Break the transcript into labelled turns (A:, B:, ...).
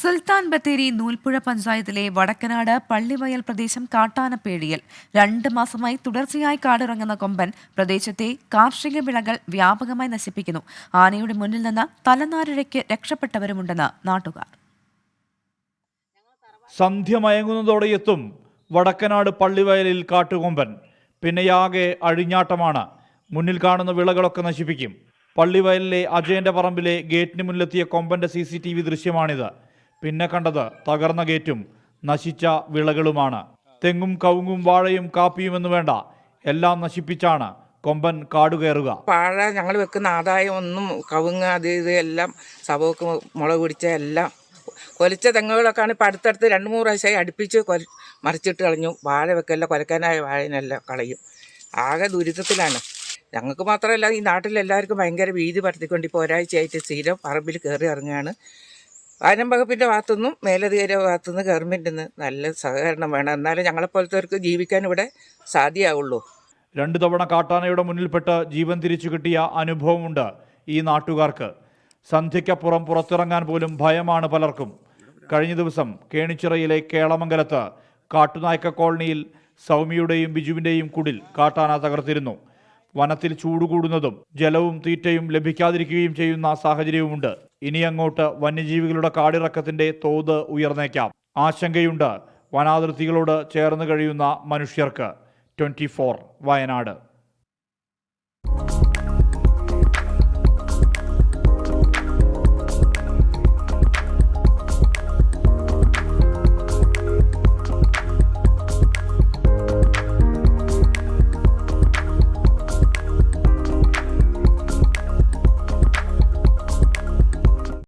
A: സുൽത്താൻ ബത്തേരി നൂൽപ്പുഴ പഞ്ചായത്തിലെ വടക്കനാട് പള്ളിവയൽ പ്രദേശം കാട്ടാനപ്പേടിയിൽ രണ്ട് മാസമായി തുടർച്ചയായി കാടിറങ്ങുന്ന കൊമ്പൻ പ്രദേശത്തെ കാർഷിക വിളകൾ വ്യാപകമായി നശിപ്പിക്കുന്നു. ആനയുടെ മുന്നിൽ നിന്ന് തലനാരിഴയ്ക്ക് രക്ഷപ്പെട്ടവരുമുണ്ടെന്ന് നാട്ടുകാർ.
B: സന്ധ്യ മയങ്ങുന്നതോടെ എത്തും വടക്കനാട് പള്ളിവയലിൽ കാട്ടുകൊമ്പൻ. പിന്നെയാകെ അഴിഞ്ഞാട്ടമാണ്. മുന്നിൽ കാണുന്ന വിളകളൊക്കെ നശിപ്പിക്കും. പള്ളിവയലിലെ അജയന്റെ പറമ്പിലെ ഗേറ്റിന് മുന്നിലെത്തിയ കൊമ്പന്റെ സി സി ടി വി ദൃശ്യമാണിത്. പിന്നെ കണ്ടത് തകർന്ന ഗേറ്റും നശിച്ച വിളകളുമാണ്. തെങ്ങും കവുങ്ങും വാഴയും കാപ്പിയും എന്ന് വേണ്ട എല്ലാം നശിപ്പിച്ചാണ് കൊമ്പൻ കാടുകയറുക.
C: വാഴ ഞങ്ങൾ വെക്കുന്ന ആദായം ഒന്നും കവുങ്ങ് അത് ഇത് എല്ലാം സവോക്ക് മുളക് പിടിച്ച എല്ലാം കൊലിച്ച തെങ്ങുകളൊക്കെയാണ് ഇപ്പം അടുത്തടുത്ത് രണ്ട് മൂന്ന് പ്രാവശ്യമായി അടുപ്പിച്ച് കൊല മറിച്ചിട്ട് കളഞ്ഞു. വാഴ വെക്കല്ല കൊലക്കാനായ വാഴനെല്ലാം കളയും. ആകെ ദുരിതത്തിലാണ്. ഞങ്ങൾക്ക് മാത്രമല്ല ഈ നാട്ടിലെല്ലാവർക്കും ഭയങ്കര ഭീതി പരത്തിക്കൊണ്ട് ഇപ്പോൾ ഒരാഴ്ചയായിട്ട് സ്ഥിരം പറമ്പിൽ കയറി ഇറങ്ങുകയാണ്. വനം വകുപ്പിന്റെ ഭാഗത്തുനിന്നും മേലധികാരിയുടെ ഭാഗത്തുനിന്ന് ഗവൺമെന്റിൽ നിന്ന് നല്ല സഹകരണം വേണം. എന്നാലേ ഞങ്ങളെപ്പോലത്തവർക്ക് ജീവിക്കാൻ ഇവിടെ സാധ്യമാവുള്ളൂ.
B: രണ്ടു തവണ കാട്ടാനയുടെ മുന്നിൽപ്പെട്ട് ജീവൻ തിരിച്ചു കിട്ടിയ അനുഭവമുണ്ട് ഈ നാട്ടുകാർക്ക്. സന്ധ്യയ്ക്കപ്പുറം പുറത്തിറങ്ങാൻ പോലും ഭയമാണ് പലർക്കും. കഴിഞ്ഞ ദിവസം കേണിച്ചിറയിലെ കേളമംഗലത്ത് കാട്ടുനായ്ക്ക കോളനിയിൽ സൗമ്യയുടെയും ബിജുവിന്റെയും കുടിൽ കാട്ടാന തകർത്തിരുന്നു. വനത്തിൽ ചൂടുകൂടുന്നതും ജലവും തീറ്റയും ലഭിക്കാതിരിക്കുകയും ചെയ്യുന്ന സാഹചര്യവുമുണ്ട്. ഇനി അങ്ങോട്ട് വന്യജീവികളുടെ കാടിറക്കത്തിന്റെ തോത് ഉയർന്നേക്കാം. ആശങ്കയുണ്ട് വനാതിർത്തികളോട് ചേർന്ന് കഴിയുന്ന മനുഷ്യർക്ക്. ട്വന്റി വയനാട്.